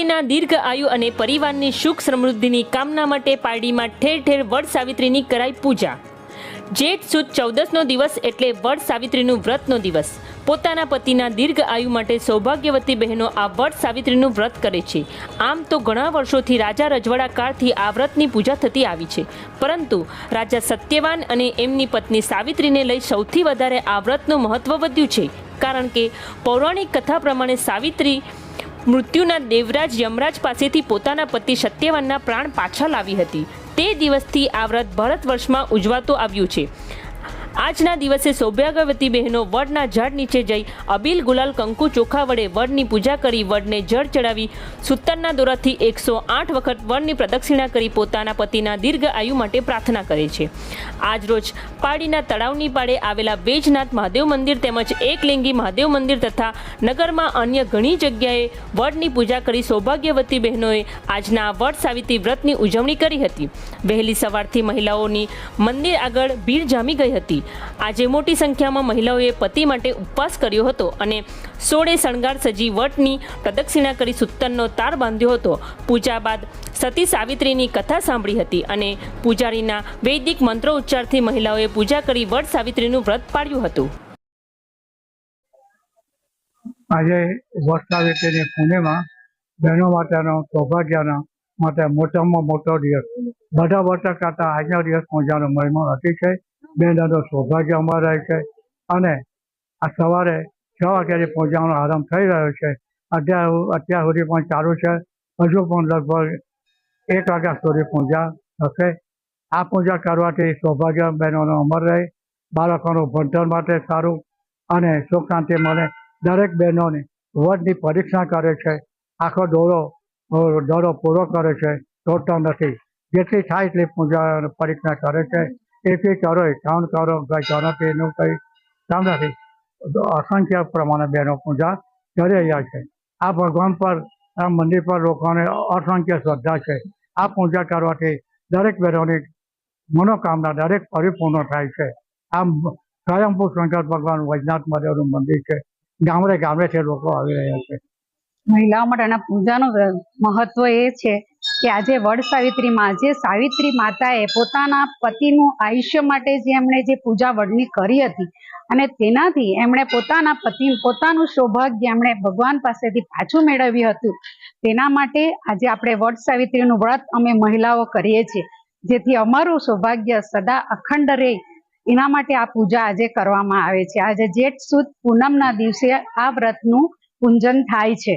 પતિના દીર્ઘ આયુ અને પરિવારની સુખ સમૃદ્ધિની કામના માટે પારડીમાં ઠેર ઠેર વડ સાવિત્રીની કરાઈ પૂજા. જેઠ સુદ ચૌદસનો દિવસ એટલે વડ સાવિત્રીનું વ્રતનો દિવસ. પોતાના પતિના દીર્ઘ આયુ માટે સૌભાગ્યવતી બહેનો આ વડ સાવિત્રીનું વ્રત કરે છે. આમ તો ઘણા વર્ષોથી રાજા રજવાડા કાળથી આ વ્રતની પૂજા થતી આવી છે. પરંતુ રાજા સત્યવાન અને એમની પત્ની સાવિત્રીને લઈ સૌથી વધારે આ વ્રતનું મહત્વ વધ્યું છે. કારણ કે પૌરાણિક કથા પ્રમાણે સાવિત્રી મૃત્યુના દેવરાજ યમરાજ પાસેથી પોતાના પતિ સત્યવાનના પ્રાણ પાછા લાવી હતી. તે દિવસથી આ વ્રત ભરત વર્ષમાં ઉજવાતું આવ્યું છે. આજના દિવસે સૌભાગ્યવતી બહેનો વડના ઝાડ નીચે જઈ અબીલ ગુલાલ કંકુ ચોખા વડે વડની પૂજા કરી વડને જળ ચડાવી સૂતરના દોરાથી એકસો આઠ વખત વડની પ્રદક્ષિણા કરી પોતાના પતિના દીર્ઘ આયુ માટે પ્રાર્થના કરે છે. આજરોજ પાડીના તળાવની પાડે આવેલા વેજનાથ મહાદેવ મંદિર તેમજ એકલિંગી મહાદેવ મંદિર તથા નગરમાં અન્ય ઘણી જગ્યાએ વડની પૂજા કરી સૌભાગ્યવતી બહેનોએ આજના વડ સાવિત્રી વ્રતની ઉજવણી કરી હતી. વહેલી સવારથી મહિલાઓની મંદિર આગળ ભીડ જામી ગઈ હતી. આજે મોટી સંખ્યામાં મહિલાઓએ પતિ માટે ઉપવાસ કર્યો હતો અને સોળે શણગાર સજી વટની પ્રદક્ષિણા કરી સુત્તરનો તાર બાંધ્યો હતો. પૂજા બાદ સતી સાવિત્રીની કથા સાંભળી હતી અને પૂજારીના વૈદિક મંત્રો ઉચ્ચારથી મહિલાઓએ પૂજા કરી વટ સાવિત્રીનું વ્રત પાડ્યું હતું. આજે વર્ષાવેતીની પૂર્ણિમા બહેનો માટેનો સૌભાગ્યનો માટે મોટામાં મોટો દિવસ. બધા વર્ષ કરતાં આજના દિવસ પૂજાનો મહિમા અતિ છે. બહેનોનું સૌભાગ્ય અમારે છે. અને આ સવારે છ વાગ્યાથી પૂજાનો આરંભ થઈ રહ્યો છે, અત્યાર અત્યાર સુધી પણ ચાલુ છે. હજુ પણ લગભગ એક વાગ્યા સુધી પૂજા થશે આ પૂજા કરવાથી સૌભાગ્ય બહેનોનો અમર રહે, બાળકોનું ભણતર માટે સારું અને સુખ શાંતિ મળે. દરેક બહેનોની વડની પરીક્ષા કરે છે, આખો દોરો દોરો પૂરો કરે છે, તોડતા નથી. જેટલી થાય એટલી પૂજા પરીક્ષા કરે છે. એથી કરો કામ કરો કરો નથી એનું કંઈ કામ નથી. અસંખ્ય પ્રમાણે બહેનો પૂજા કરી રહ્યા છે. આ ભગવાન પર, આ મંદિર પર લોકોને અસંખ્ય શ્રદ્ધા છે. આ પૂજા કરવાથી દરેક બહેનોની મનોકામના દરેક પરિપૂર્ણ થાય છે. આમ સ્વયંભૂ શંકર ભગવાન વૈજનાથ મહાદેવનું મંદિર છે. ગામડે ગામડેથી લોકો આવી રહ્યા છે. મહિલાઓ માટેના પૂજાનું મહત્વ એ છે કે આજે વડ સાવિત્રીમાં, જે સાવિત્રી માતાએ પોતાના પતિનું આયુષ્ય માટે જે એમણે જે પૂજા વડની કરી હતી અને તેનાથી એમણે પોતાના પતિ, પોતાનું સૌભાગ્ય એમણે ભગવાન પાસેથી પાછું મેળવ્યું હતું. તેના માટે આજે આપણે વડ સાવિત્રીનું વ્રત અમે મહિલાઓ કરીએ છીએ. જેથી અમારું સૌભાગ્ય સદા અખંડ રહે. એના માટે આ પૂજા આજે કરવામાં આવે છે. આજે જેઠ સુદ પૂનમના દિવસે આ વ્રતનું પૂંજન થાય છે.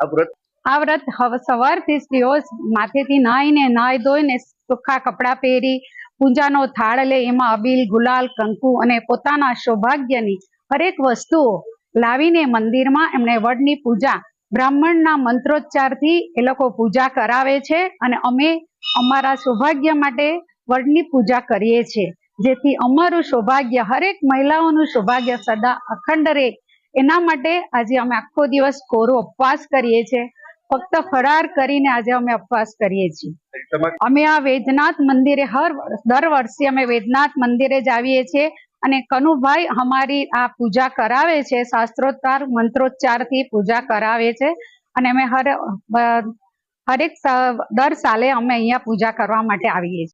આ વ્રત આ વ્રત સવારથી સ્ત્રીઓ માથેથી નાહીને, નાહી ધોઈને સુખા કપડાં પહેરી, પૂજાનો થાળ લે, એમાં અબીલ, ગુલાલ, કંકુ અને પોતાના સૌભાગ્યની હરેક વસ્તુઓ લાવીને મંદિરમાં એમણે વડની પૂજા, બ્રાહ્મણના મંત્રોચ્ચારથી એ લોકો પૂજા કરાવે છે અને અમે અમારા સૌભાગ્ય માટે વડની પૂજા કરીએ છીએ. જેથી અમારું સૌભાગ્ય, હરેક મહિલાઓનું સૌભાગ્ય સદા અખંડ રહે. એના માટે આજે અમે આખો દિવસ કોરો ઉપવાસ કરીએ છીએ. ફક્ત ફરાર કરીને આજે અમે ઉપવાસ કરીએ છીએ. અમે આ વેદનાથ મંદિરે હર દર વર્ષે અમે વેદનાથ મંદિરે જ આવીએ છીએ અને કનુભાઈ અમારી આ પૂજા કરાવે છે, શાસ્ત્રોચ્ચાર, મંત્રોચ્ચારથી પૂજા કરાવે છે અને અમે હર હરેક દર સાલે અમે અહીંયા પૂજા કરવા માટે આવીએ છીએ.